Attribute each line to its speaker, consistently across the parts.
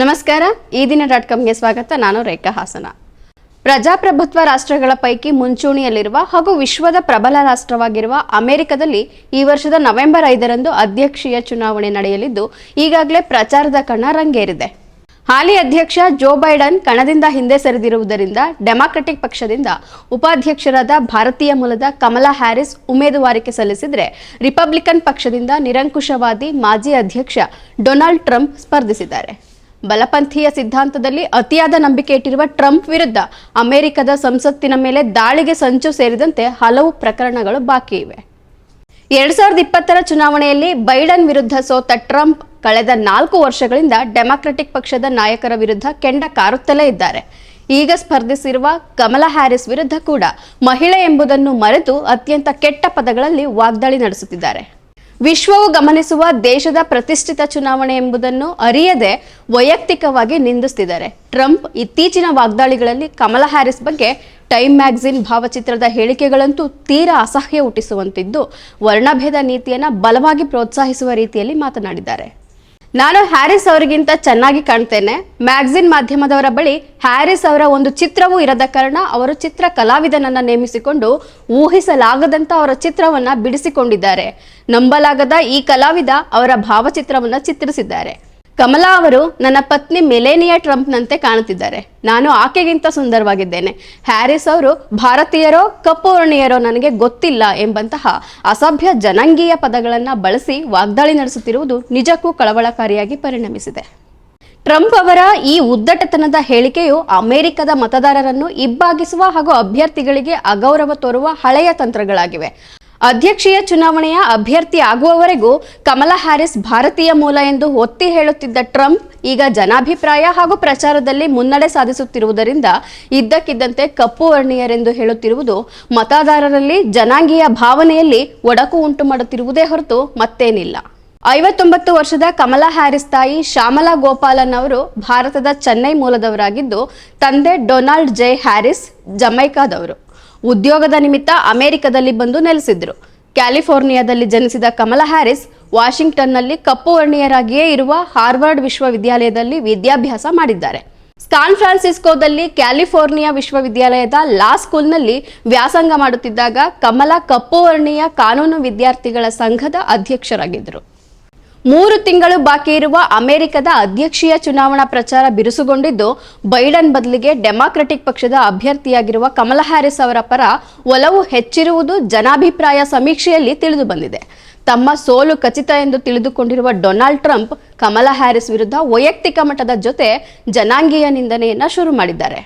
Speaker 1: ನಮಸ್ಕಾರ, ಈ ದಿನ ಡಾಟ್ ಕಾಮ್ಗೆ ಸ್ವಾಗತ. ನಾನು ರೇಖಾ ಹಾಸನ. ಪ್ರಜಾಪ್ರಭುತ್ವ ರಾಷ್ಟ್ರಗಳ ಪೈಕಿ ಮುಂಚೂಣಿಯಲ್ಲಿರುವ ಹಾಗೂ ವಿಶ್ವದ ಪ್ರಬಲ ರಾಷ್ಟ್ರವಾಗಿರುವ ಅಮೆರಿಕದಲ್ಲಿ ಈ ವರ್ಷದ ನವೆಂಬರ್ ಐದರಂದು ಅಧ್ಯಕ್ಷೀಯ ಚುನಾವಣೆ ನಡೆಯಲಿದ್ದು, ಈಗಾಗಲೇ ಪ್ರಚಾರದ ಕಣ ರಂಗೇರಿದೆ. ಹಾಲಿ ಅಧ್ಯಕ್ಷ ಜೋ ಬೈಡನ್ ಕಣದಿಂದ ಹಿಂದೆ ಸರಿದಿರುವುದರಿಂದ ಡೆಮಾಕ್ರೆಟಿಕ್ ಪಕ್ಷದಿಂದ ಉಪಾಧ್ಯಕ್ಷರಾದ ಭಾರತೀಯ ಮೂಲದ ಕಮಲಾ ಹ್ಯಾರಿಸ್ ಉಮೇದುವಾರಿಕೆ ಸಲ್ಲಿಸಿದರೆ ರಿಪಬ್ಲಿಕನ್ ಪಕ್ಷದಿಂದ ನಿರಂಕುಶವಾದಿ ಮಾಜಿ ಅಧ್ಯಕ್ಷ ಡೊನಾಲ್ಡ್ ಟ್ರಂಪ್ ಸ್ಪರ್ಧಿಸಿದ್ದಾರೆ. ಬಲಪಂಥೀಯ ಸಿದ್ಧಾಂತದಲ್ಲಿ ಅತಿಯಾದ ನಂಬಿಕೆ ಇಟ್ಟಿರುವ ಟ್ರಂಪ್ ವಿರುದ್ಧ ಅಮೆರಿಕದ ಸಂಸತ್ತಿನ ಮೇಲೆ ದಾಳಿಗೆ ಸಂಚು ಸೇರಿದಂತೆ ಹಲವು ಪ್ರಕರಣಗಳು ಬಾಕಿ ಇವೆ. ಎರಡ್ ಸಾವಿರದ ಇಪ್ಪತ್ತರ ಚುನಾವಣೆಯಲ್ಲಿ ಬೈಡನ್ ವಿರುದ್ಧ ಸೋತ ಟ್ರಂಪ್ ಕಳೆದ ನಾಲ್ಕು ವರ್ಷಗಳಿಂದ ಡೆಮಾಕ್ರೆಟಿಕ್ ಪಕ್ಷದ ನಾಯಕರ ವಿರುದ್ಧ ಕೆಂಡ ಕಾರುತ್ತಲೇ ಇದ್ದಾರೆ. ಈಗ ಸ್ಪರ್ಧಿಸಿರುವ ಕಮಲಾ ಹ್ಯಾರಿಸ್ ವಿರುದ್ಧ ಕೂಡ ಮಹಿಳೆ ಎಂಬುದನ್ನು ಮರೆತು ಅತ್ಯಂತ ಕೆಟ್ಟ ಪದಗಳಲ್ಲಿ ವಾಗ್ದಾಳಿ ನಡೆಸುತ್ತಿದ್ದಾರೆ. ವಿಶ್ವವು ಗಮನಿಸುವ ದೇಶದ ಪ್ರತಿಷ್ಠಿತ ಚುನಾವಣೆ ಎಂಬುದನ್ನು ಅರಿಯದೆ ವೈಯಕ್ತಿಕವಾಗಿ ನಿಂದಿಸ್ತಿದ್ದಾರೆ. ಟ್ರಂಪ್ ಇತ್ತೀಚಿನ ವಾಗ್ದಾಳಿಗಳಲ್ಲಿ ಕಮಲಾ ಹ್ಯಾರಿಸ್ ಬಗ್ಗೆ ಟೈಮ್ ಮ್ಯಾಗಝಿನ್ ಭಾವಚಿತ್ರದ ಹೇಳಿಕೆಗಳಂತೂ ತೀರಾ ಅಸಹ್ಯ ಹುಟ್ಟಿಸುವಂತಿದ್ದು, ವರ್ಣಭೇದ ನೀತಿಯನ್ನು ಬಲವಾಗಿ ಪ್ರೋತ್ಸಾಹಿಸುವ ರೀತಿಯಲ್ಲಿ ಮಾತನಾಡಿದ್ದಾರೆ. ನಾನು ಹ್ಯಾರಿಸ್ ಅವರಿಗಿಂತ ಚೆನ್ನಾಗಿ ಕಾಣ್ತೇನೆ. ಮ್ಯಾಗ್ಝಿನ್ ಮಾಧ್ಯಮದವರ ಬಳಿ ಹ್ಯಾರಿಸ್ ಅವರ ಒಂದು ಚಿತ್ರವೂ ಇರದ ಕಾರಣ ಅವರು ಚಿತ್ರ ಕಲಾವಿದನನ್ನ ನೇಮಿಸಿಕೊಂಡು ಊಹಿಸಲಾಗದಂತ ಅವರ ಚಿತ್ರವನ್ನ ಬಿಡಿಸಿಕೊಂಡಿದ್ದಾರೆ. ನಂಬಲಾಗದ ಈ ಕಲಾವಿದ ಅವರ ಭಾವಚಿತ್ರವನ್ನ ಚಿತ್ರಿಸಿದ್ದಾರೆ. ಕಮಲಾ ಅವರು ನನ್ನ ಪತ್ನಿ ಮೆಲೇನಿಯಾ ಟ್ರಂಪ್ನಂತೆ ಕಾಣುತ್ತಿದ್ದಾರೆ. ನಾನು ಆಕೆಗಿಂತ ಸುಂದರವಾಗಿದ್ದೇನೆ. ಹ್ಯಾರಿಸ್ ಅವರು ಭಾರತೀಯರೋ ಕಪ್ಪು ವರ್ಣೀಯರೋ ನನಗೆ ಗೊತ್ತಿಲ್ಲ ಎಂಬಂತಹ ಅಸಭ್ಯ ಜನಾಂಗೀಯ ಪದಗಳನ್ನು ಬಳಸಿ ವಾಗ್ದಾಳಿ ನಡೆಸುತ್ತಿರುವುದು ನಿಜಕ್ಕೂ ಕಳವಳಕಾರಿಯಾಗಿ ಪರಿಣಮಿಸಿದೆ. ಟ್ರಂಪ್ ಅವರ ಈ ಉದ್ದಟತನದ ಹೇಳಿಕೆಯು ಅಮೆರಿಕದ ಮತದಾರರನ್ನು ಇಬ್ಬಾಗಿಸುವ ಹಾಗೂ ಅಭ್ಯರ್ಥಿಗಳಿಗೆ ಅಗೌರವ ತೋರುವ ಹಳೆಯ ತಂತ್ರಗಳಾಗಿವೆ. ಅಧ್ಯಕ್ಷೀಯ ಚುನಾವಣೆಯ ಅಭ್ಯರ್ಥಿ ಆಗುವವರೆಗೂ ಕಮಲಾ ಹ್ಯಾರಿಸ್ ಭಾರತೀಯ ಮೂಲ ಎಂದು ಒತ್ತಿ ಹೇಳುತ್ತಿದ್ದ ಟ್ರಂಪ್ ಈಗ ಜನಾಭಿಪ್ರಾಯ ಹಾಗೂ ಪ್ರಚಾರದಲ್ಲಿ ಮುನ್ನಡೆ ಸಾಧಿಸುತ್ತಿರುವುದರಿಂದ ಇದ್ದಕ್ಕಿದ್ದಂತೆ ಕಪ್ಪು ವರ್ಣೀಯರೆಂದು ಹೇಳುತ್ತಿರುವುದು ಮತದಾರರಲ್ಲಿ ಜನಾಂಗೀಯ ಭಾವನೆಯಲ್ಲಿ ಒಡಕು ಉಂಟು ಮಾಡುತ್ತಿರುವುದೇ ಹೊರತು ಮತ್ತೇನಿಲ್ಲ. ಐವತ್ತೊಂಬತ್ತು ವರ್ಷದ ಕಮಲಾ ಹ್ಯಾರಿಸ್ ತಾಯಿ ಶ್ಯಾಮಲಾ ಗೋಪಾಲನ್ ಅವರು ಭಾರತದ ಚೆನ್ನೈ ಮೂಲದವರಾಗಿದ್ದು, ತಂದೆ ಡೊನಾಲ್ಡ್ ಜೆ ಹ್ಯಾರಿಸ್ ಜಮೈಕಾದವರು. ಉದ್ಯೋಗದ ನಿಮಿತ್ತ ಅಮೆರಿಕದಲ್ಲಿ ಬಂದು ನೆಲೆಸಿದ್ರು. ಕ್ಯಾಲಿಫೋರ್ನಿಯಾದಲ್ಲಿ ಜನಿಸಿದ ಕಮಲಾ ಹ್ಯಾರಿಸ್ ವಾಷಿಂಗ್ಟನ್ನಲ್ಲಿ ಕಪ್ಪು ವರ್ಣೀಯರಾಗಿಯೇ ಇರುವ ಹಾರ್ವರ್ಡ್ ವಿಶ್ವವಿದ್ಯಾಲಯದಲ್ಲಿ ವಿದ್ಯಾಭ್ಯಾಸ ಮಾಡಿದ್ದಾರೆ. ಸ್ಕಾನ್ ಫ್ರಾನ್ಸಿಸ್ಕೋದಲ್ಲಿ ಕ್ಯಾಲಿಫೋರ್ನಿಯಾ ವಿಶ್ವವಿದ್ಯಾಲಯದ ಲಾ ಸ್ಕೂಲ್ನಲ್ಲಿ ವ್ಯಾಸಂಗ ಮಾಡುತ್ತಿದ್ದಾಗ ಕಮಲಾ ಕಪ್ಪು ವರ್ಣೀಯ ಕಾನೂನು ವಿದ್ಯಾರ್ಥಿಗಳ ಸಂಘದ ಅಧ್ಯಕ್ಷರಾಗಿದ್ದರು. ಮೂರು ತಿಂಗಳು ಬಾಕಿ ಇರುವ ಅಮೆರಿಕದ ಅಧ್ಯಕ್ಷೀಯ ಚುನಾವಣಾ ಪ್ರಚಾರ ಬಿರುಸುಗೊಂಡಿದ್ದು, ಬೈಡನ್ ಬದಲಿಗೆ ಡೆಮಾಕ್ರೆಟಿಕ್ ಪಕ್ಷದ ಅಭ್ಯರ್ಥಿಯಾಗಿರುವ ಕಮಲ ಹ್ಯಾರಿಸ್ ಅವರ ಪರ ಒಲವು ಹೆಚ್ಚಿರುವುದು ಜನಾಭಿಪ್ರಾಯ ಸಮೀಕ್ಷೆಯಲ್ಲಿ ತಿಳಿದು ಬಂದಿದೆ. ತಮ್ಮ ಸೋಲು ಖಚಿತ ಎಂದು ತಿಳಿದುಕೊಂಡಿರುವ ಡೊನಾಲ್ಡ್ ಟ್ರಂಪ್, ಕಮಲ ಹ್ಯಾರಿಸ್ ವಿರುದ್ಧ ವೈಯಕ್ತಿಕ ಮಟ್ಟದ ಜೊತೆ ಜನಾಂಗೀಯ ನಿಂದನೆಯನ್ನ ಶುರು ಮಾಡಿದ್ದಾರೆ.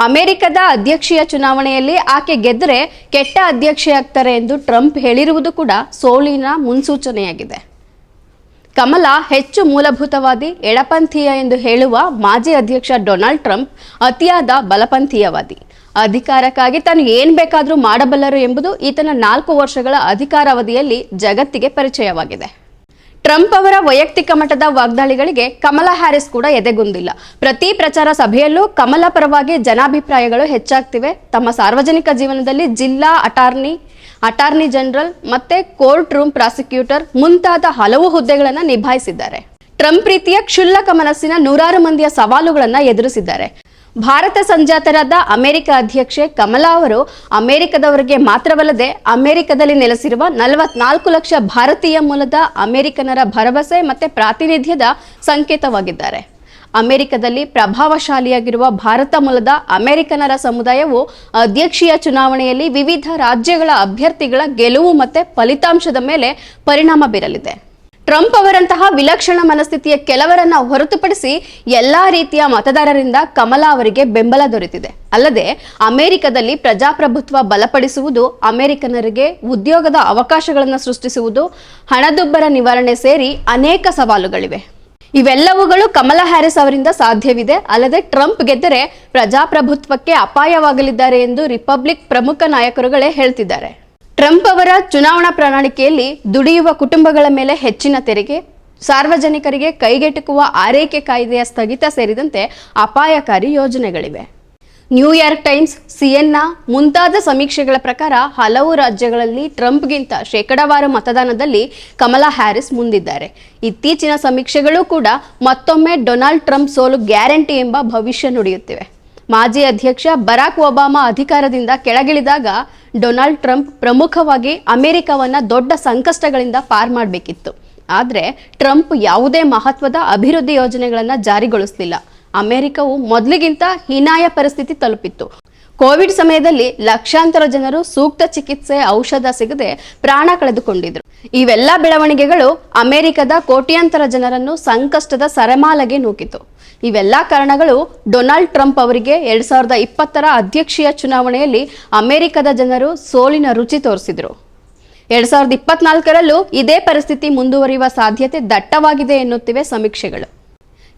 Speaker 1: ಅಮೆರಿಕದ ಅಧ್ಯಕ್ಷೀಯ ಚುನಾವಣೆಯಲ್ಲಿ ಆಕೆ ಗೆದ್ದರೆ ಕೆಟ್ಟ ಅಧ್ಯಕ್ಷೆಯಾಗ್ತಾರೆ ಎಂದು ಟ್ರಂಪ್ ಹೇಳಿರುವುದು ಕೂಡ ಸೋಲಿನ ಮುನ್ಸೂಚನೆಯಾಗಿದೆ. ಕಮಲಾ ಹೆಚ್ಚು ಮೂಲಭೂತವಾದಿ, ಎಡಪಂಥೀಯ ಎಂದು ಹೇಳುವ ಮಾಜಿ ಅಧ್ಯಕ್ಷ ಡೊನಾಲ್ಡ್ ಟ್ರಂಪ್ ಅತಿಯಾದ ಬಲಪಂಥೀಯವಾದಿ. ಅಧಿಕಾರಕ್ಕಾಗಿ ತಾನು ಏನ್ ಬೇಕಾದರೂ ಮಾಡಬಲ್ಲರು ಎಂಬುದು ಈತನ ನಾಲ್ಕು ವರ್ಷಗಳ ಅಧಿಕಾರಾವಧಿಯಲ್ಲಿ ಜಗತ್ತಿಗೆ ಪರಿಚಯವಾಗಿದೆ. ಟ್ರಂಪ್ ಅವರ ವೈಯಕ್ತಿಕ ಮಟ್ಟದ ವಾಗ್ದಾಳಿಗಳಿಗೆ ಕಮಲಾ ಹ್ಯಾರಿಸ್ ಕೂಡ ಎದೆಗುಂದಿಲ್ಲ. ಪ್ರತಿ ಪ್ರಚಾರ ಸಭೆಯಲ್ಲೂ ಕಮಲಾ ಪರವಾಗಿ ಜನಾಭಿಪ್ರಾಯಗಳು ಹೆಚ್ಚಾಗ್ತಿವೆ. ತಮ್ಮ ಸಾರ್ವಜನಿಕ ಜೀವನದಲ್ಲಿ ಜಿಲ್ಲಾ ಅಟಾರ್ನಿ ಅಟಾರ್ನಿ ಜನರಲ್ ಮತ್ತೆ ಕೋರ್ಟ್ ರೂಮ್ ಪ್ರಾಸಿಕ್ಯೂಟರ್ ಮುಂತಾದ ಹಲವು ಹುದ್ದೆಗಳನ್ನು ನಿಭಾಯಿಸಿದ್ದಾರೆ. ಟ್ರಂಪ್ ರೀತಿಯ ಕ್ಷುಲ್ಲಕ ಮನಸ್ಸಿನ ನೂರಾರು ಮಂದಿಯ ಸವಾಲುಗಳನ್ನು ಎದುರಿಸಿದ್ದಾರೆ. ಭಾರತ ಸಂಜಾತರಾದ ಅಮೆರಿಕ ಅಧ್ಯಕ್ಷೆ ಕಮಲಾ ಅವರು ಅಮೆರಿಕದವರಿಗೆ ಮಾತ್ರವಲ್ಲದೆ ಅಮೆರಿಕದಲ್ಲಿ ನೆಲೆಸಿರುವ ನಲವತ್ನಾಲ್ಕು ಲಕ್ಷ ಭಾರತೀಯ ಮೂಲದ ಅಮೆರಿಕನರ ಭರವಸೆ ಮತ್ತೆ ಪ್ರಾತಿನಿಧ್ಯದ ಸಂಕೇತವಾಗಿದ್ದಾರೆ. ಅಮೆರಿಕದಲ್ಲಿ ಪ್ರಭಾವಶಾಲಿಯಾಗಿರುವ ಭಾರತ ಮೂಲದ ಅಮೆರಿಕನರ ಸಮುದಾಯವು ಅಧ್ಯಕ್ಷೀಯ ಚುನಾವಣೆಯಲ್ಲಿ ವಿವಿಧ ರಾಜ್ಯಗಳ ಅಭ್ಯರ್ಥಿಗಳ ಗೆಲುವು ಮತ್ತೆ ಫಲಿತಾಂಶದ ಮೇಲೆ ಪರಿಣಾಮ ಬೀರಲಿದೆ. ಟ್ರಂಪ್ ಅವರಂತಹ ವಿಲಕ್ಷಣ ಮನಸ್ಥಿತಿಯ ಕೆಲವರನ್ನ ಹೊರತುಪಡಿಸಿ ಎಲ್ಲಾ ರೀತಿಯ ಮತದಾರರಿಂದ ಕಮಲಾ ಅವರಿಗೆ ಬೆಂಬಲ ದೊರೆತಿದೆ. ಅಲ್ಲದೆ ಅಮೆರಿಕದಲ್ಲಿ ಪ್ರಜಾಪ್ರಭುತ್ವ ಬಲಪಡಿಸುವುದು, ಅಮೆರಿಕನರಿಗೆ ಉದ್ಯೋಗದ ಅವಕಾಶಗಳನ್ನು ಸೃಷ್ಟಿಸುವುದು, ಹಣದುಬ್ಬರ ನಿವಾರಣೆ ಸೇರಿ ಅನೇಕ ಸವಾಲುಗಳಿವೆ. ಇವೆಲ್ಲವುಗಳು ಕಮಲ ಹ್ಯಾರಿಸ್ ಅವರಿಂದ ಸಾಧ್ಯವಿದೆ. ಅಲ್ಲದೆ ಟ್ರಂಪ್ ಗೆದ್ದರೆ ಪ್ರಜಾಪ್ರಭುತ್ವಕ್ಕೆ ಅಪಾಯವಾಗಲಿದ್ದಾರೆ ಎಂದು ರಿಪಬ್ಲಿಕ್ ಪ್ರಮುಖ ನಾಯಕರುಗಳೇ ಹೇಳ್ತಿದ್ದಾರೆ. ಟ್ರಂಪ್ ಅವರ ಚುನಾವಣಾ ಪ್ರಣಾಳಿಕೆಯಲ್ಲಿ ದುಡಿಯುವ ಕುಟುಂಬಗಳ ಮೇಲೆ ಹೆಚ್ಚಿನ ತೆರಿಗೆ, ಸಾರ್ವಜನಿಕರಿಗೆ ಕೈಗೆಟುಕುವ ಆರೈಕೆ ಕಾಯ್ದೆಯ ಸ್ಥಗಿತ ಸೇರಿದಂತೆ ಅಪಾಯಕಾರಿ ಯೋಜನೆಗಳಿವೆ. ನ್ಯೂಯಾರ್ಕ್ ಟೈಮ್ಸ್ ಸಿಎನ್ಎ ಮುಂತಾದ ಸಮೀಕ್ಷೆಗಳ ಪ್ರಕಾರ ಹಲವು ರಾಜ್ಯಗಳಲ್ಲಿ ಟ್ರಂಪ್ಗಿಂತ ಶೇಕಡಾವಾರು ಮತದಾನದಲ್ಲಿ ಕಮಲಾ ಹ್ಯಾರಿಸ್ ಮುಂದಿದ್ದಾರೆ. ಇತ್ತೀಚಿನ ಸಮೀಕ್ಷೆಗಳು ಕೂಡ ಮತ್ತೊಮ್ಮೆ ಡೊನಾಲ್ಡ್ ಟ್ರಂಪ್ ಸೋಲು ಗ್ಯಾರಂಟಿ ಎಂಬ ಭವಿಷ್ಯ ನುಡಿಯುತ್ತಿವೆ. ಮಾಜಿ ಅಧ್ಯಕ್ಷ ಬರಾಕ್ ಒಬಾಮಾ ಅಧಿಕಾರದಿಂದ ಕೆಳಗಿಳಿದಾಗ ಡೊನಾಲ್ಡ್ ಟ್ರಂಪ್ ಪ್ರಮುಖವಾಗಿ ಅಮೆರಿಕವನ್ನ ದೊಡ್ಡ ಸಂಕಷ್ಟಗಳಿಂದ ಪಾರ್ ಮಾಡಬೇಕಿತ್ತು. ಆದರೆ ಟ್ರಂಪ್ ಯಾವುದೇ ಮಹತ್ವದ ಅಭಿವೃದ್ಧಿ ಯೋಜನೆಗಳನ್ನು ಜಾರಿಗೊಳಿಸಲಿಲ್ಲ. ಅಮೆರಿಕವು ಮೊದಲಿಗಿಂತ ಹೀನಾಯ ಪರಿಸ್ಥಿತಿ ತಲುಪಿತ್ತು. ಕೋವಿಡ್ ಸಮಯದಲ್ಲಿ ಲಕ್ಷಾಂತರ ಜನರು ಸೂಕ್ತ ಚಿಕಿತ್ಸೆ ಔಷಧ ಸಿಗದೆ ಪ್ರಾಣ ಕಳೆದುಕೊಂಡಿದ್ರು. ಇವೆಲ್ಲ ಬೆಳವಣಿಗೆಗಳು ಅಮೆರಿಕದ ಕೋಟ್ಯಾಂತರ ಜನರನ್ನು ಸಂಕಷ್ಟದ ಸರಮಾಲಗೆ ನೂಕಿತು. ಇವೆಲ್ಲ ಕಾರಣಗಳು ಡೊನಾಲ್ಡ್ ಟ್ರಂಪ್ ಅವರಿಗೆ ಎರಡ್ ಸಾವಿರದ ಇಪ್ಪತ್ತರ ಅಧ್ಯಕ್ಷೀಯ ಚುನಾವಣೆಯಲ್ಲಿ ಅಮೆರಿಕದ ಜನರು ಸೋಲಿನ ರುಚಿ ತೋರಿಸಿದ್ರು. ಎರಡ್ ಸಾವಿರದ ಇಪ್ಪತ್ನಾಲ್ಕರಲ್ಲೂ ಇದೇ ಪರಿಸ್ಥಿತಿ ಮುಂದುವರಿಯುವ ಸಾಧ್ಯತೆ ದಟ್ಟವಾಗಿದೆ ಎನ್ನುತ್ತಿವೆ ಸಮೀಕ್ಷೆಗಳು.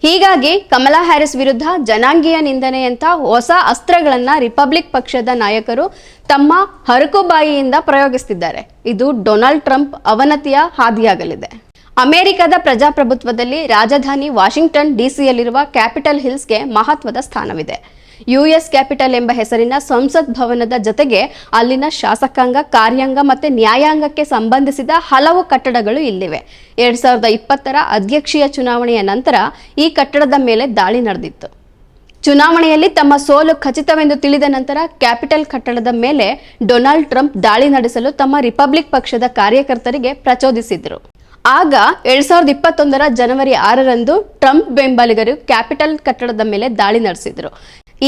Speaker 1: ಹೀಗಾಗಿ ಕಮಲಾ ಹ್ಯಾರಿಸ್ ವಿರುದ್ಧ ಜನಾಂಗೀಯ ನಿಂದನೆಯಂತ ಹೊಸ ಅಸ್ತ್ರಗಳನ್ನ ರಿಪಬ್ಲಿಕ್ ಪಕ್ಷದ ನಾಯಕರು ತಮ್ಮ ಹರಕುಬಾಯಿಯಿಂದ ಪ್ರಯೋಗಿಸುತ್ತಿದ್ದಾರೆ ಇದು ಡೊನಾಲ್ಡ್ ಟ್ರಂಪ್ ಅವನತಿಯ ಹಾದಿಯಾಗಲಿದೆ. ಅಮೆರಿಕದ ಪ್ರಜಾಪ್ರಭುತ್ವದಲ್ಲಿ ರಾಜಧಾನಿ ವಾಷಿಂಗ್ಟನ್ ಡಿಸಿಯಲ್ಲಿರುವ ಕ್ಯಾಪಿಟಲ್ ಹಿಲ್ಸ್ಗೆ ಮಹತ್ವದ ಸ್ಥಾನವಿದೆ. ಯುಎಸ್ ಕ್ಯಾಪಿಟಲ್ ಎಂಬ ಹೆಸರಿನ ಸಂಸತ್ ಭವನದ ಜೊತೆಗೆ ಅಲ್ಲಿನ ಶಾಸಕಾಂಗ, ಕಾರ್ಯಾಂಗ ಮತ್ತೆ ನ್ಯಾಯಾಂಗಕ್ಕೆ ಸಂಬಂಧಿಸಿದ ಹಲವು ಕಟ್ಟಡಗಳು ಇಲ್ಲಿವೆ. ಎರಡ್ ಸಾವಿರದ ಇಪ್ಪತ್ತರ ಅಧ್ಯಕ್ಷೀಯ ಚುನಾವಣೆಯ ನಂತರ ಈ ಕಟ್ಟಡದ ಮೇಲೆ ದಾಳಿ ನಡೆದಿತ್ತು. ಚುನಾವಣೆಯಲ್ಲಿ ತಮ್ಮ ಸೋಲು ಖಚಿತವೆಂದು ತಿಳಿದ ನಂತರ ಕ್ಯಾಪಿಟಲ್ ಕಟ್ಟಡದ ಮೇಲೆ ಡೊನಾಲ್ಡ್ ಟ್ರಂಪ್ ದಾಳಿ ನಡೆಸಲು ತಮ್ಮ ರಿಪಬ್ಲಿಕ್ ಪಕ್ಷದ ಕಾರ್ಯಕರ್ತರಿಗೆ ಪ್ರಚೋದಿಸಿದರು. ಆಗ ಎರಡ್ ಸಾವಿರದ ಇಪ್ಪತ್ತೊಂದರ ಜನವರಿ ಆರರಂದು ಟ್ರಂಪ್ ಬೆಂಬಲಿಗರು ಕ್ಯಾಪಿಟಲ್ ಕಟ್ಟಡದ ಮೇಲೆ ದಾಳಿ ನಡೆಸಿದ್ರು.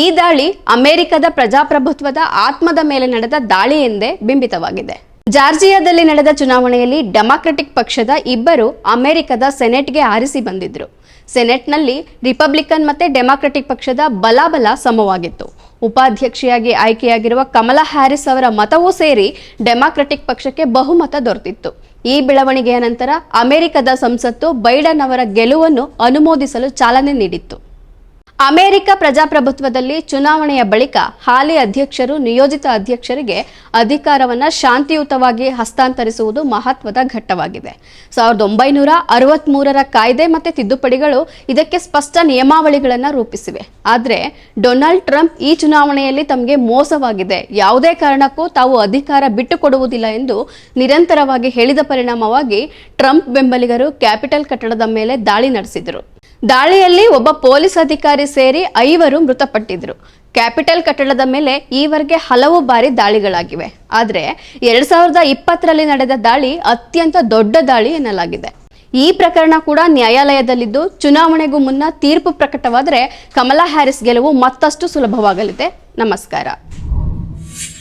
Speaker 1: ಈ ದಾಳಿ ಅಮೆರಿಕದ ಪ್ರಜಾಪ್ರಭುತ್ವದ ಆತ್ಮದ ಮೇಲೆ ನಡೆದ ದಾಳಿ ಎಂದೇ ಬಿಂಬಿತವಾಗಿದೆ. ಜಾರ್ಜಿಯಾದಲ್ಲಿ ನಡೆದ ಚುನಾವಣೆಯಲ್ಲಿ ಡೆಮಾಕ್ರೆಟಿಕ್ ಪಕ್ಷದ ಇಬ್ಬರು ಅಮೆರಿಕದ ಸೆನೆಟ್ಗೆ ಆರಿಸಿ ಬಂದಿದ್ರು. ಸೆನೆಟ್ನಲ್ಲಿ ರಿಪಬ್ಲಿಕನ್ ಮತ್ತೆ ಡೆಮಾಕ್ರೆಟಿಕ್ ಪಕ್ಷದ ಬಲಾಬಲ ಸಮವಾಗಿತ್ತು. ಉಪಾಧ್ಯಕ್ಷೆಯಾಗಿ ಆಯ್ಕೆಯಾಗಿರುವ ಕಮಲಾ ಹ್ಯಾರಿಸ್ ಅವರ ಮತವೂ ಸೇರಿ ಡೆಮಾಕ್ರೆಟಿಕ್ ಪಕ್ಷಕ್ಕೆ ಬಹುಮತ ದೊರೆತಿತ್ತು. ಈ ಬೆಳವಣಿಗೆಯ ನಂತರ ಅಮೆರಿಕದ ಸಂಸತ್ತು ಬೈಡನ್ ಅವರ ಗೆಲುವನ್ನು ಅನುಮೋದಿಸಲು ಚಾಲನೆ ನೀಡಿತ್ತು. ಅಮೆರಿಕ ಪ್ರಜಾಪ್ರಭುತ್ವದಲ್ಲಿ ಚುನಾವಣೆಯ ಬಳಿಕ ಹಾಲಿ ಅಧ್ಯಕ್ಷರು ನಿಯೋಜಿತ ಅಧ್ಯಕ್ಷರಿಗೆ ಅಧಿಕಾರವನ್ನು ಶಾಂತಿಯುತವಾಗಿ ಹಸ್ತಾಂತರಿಸುವುದು ಮಹತ್ವದ ಘಟ್ಟವಾಗಿದೆ. ಸಾವಿರದ ಒಂಬೈನೂರ ಅರವತ್ಮೂರರ ಕಾಯ್ದೆ ಮತ್ತು ತಿದ್ದುಪಡಿಗಳು ಇದಕ್ಕೆ ಸ್ಪಷ್ಟ ನಿಯಮಾವಳಿಗಳನ್ನು ರೂಪಿಸಿವೆ. ಆದರೆ ಡೊನಾಲ್ಡ್ ಟ್ರಂಪ್ ಈ ಚುನಾವಣೆಯಲ್ಲಿ ತಮಗೆ ಮೋಸವಾಗಿದೆ. ಯಾವುದೇ ಕಾರಣಕ್ಕೂ ತಾವು ಅಧಿಕಾರ ಬಿಟ್ಟುಕೊಡುವುದಿಲ್ಲ ಎಂದು ನಿರಂತರವಾಗಿ ಹೇಳಿದ ಪರಿಣಾಮವಾಗಿ ಟ್ರಂಪ್ ಬೆಂಬಲಿಗರು ಕ್ಯಾಪಿಟಲ್ ಕಟ್ಟಡದ ಮೇಲೆ ದಾಳಿ ನಡೆಸಿದರು. ದಾಳಿಯಲ್ಲಿ ಒಬ್ಬ ಪೊಲೀಸ್ ಅಧಿಕಾರಿ ಸೇರಿ ಐವರು ಮೃತಪಟ್ಟಿದ್ರು ಕ್ಯಾಪಿಟಲ್ ಕಟ್ಟಡದ ಮೇಲೆ ಈವರೆಗೆ ಹಲವು ಬಾರಿ ದಾಳಿಗಳಾಗಿವೆ. ಆದರೆ ಎರಡ್ ಸಾವಿರದ ಇಪ್ಪತ್ತರಲ್ಲಿ ನಡೆದ ದಾಳಿ ಅತ್ಯಂತ ದೊಡ್ಡ ದಾಳಿ ಎನ್ನಲಾಗಿದೆ. ಈ ಪ್ರಕರಣ ಕೂಡ ನ್ಯಾಯಾಲಯದಲ್ಲಿದ್ದು ಚುನಾವಣೆಗೂ ಮುನ್ನ ತೀರ್ಪು ಪ್ರಕಟವಾದರೆ ಕಮಲಾ ಹ್ಯಾರಿಸ್ ಗೆಲುವು ಮತ್ತಷ್ಟು ಸುಲಭವಾಗಲಿದೆ. ನಮಸ್ಕಾರ.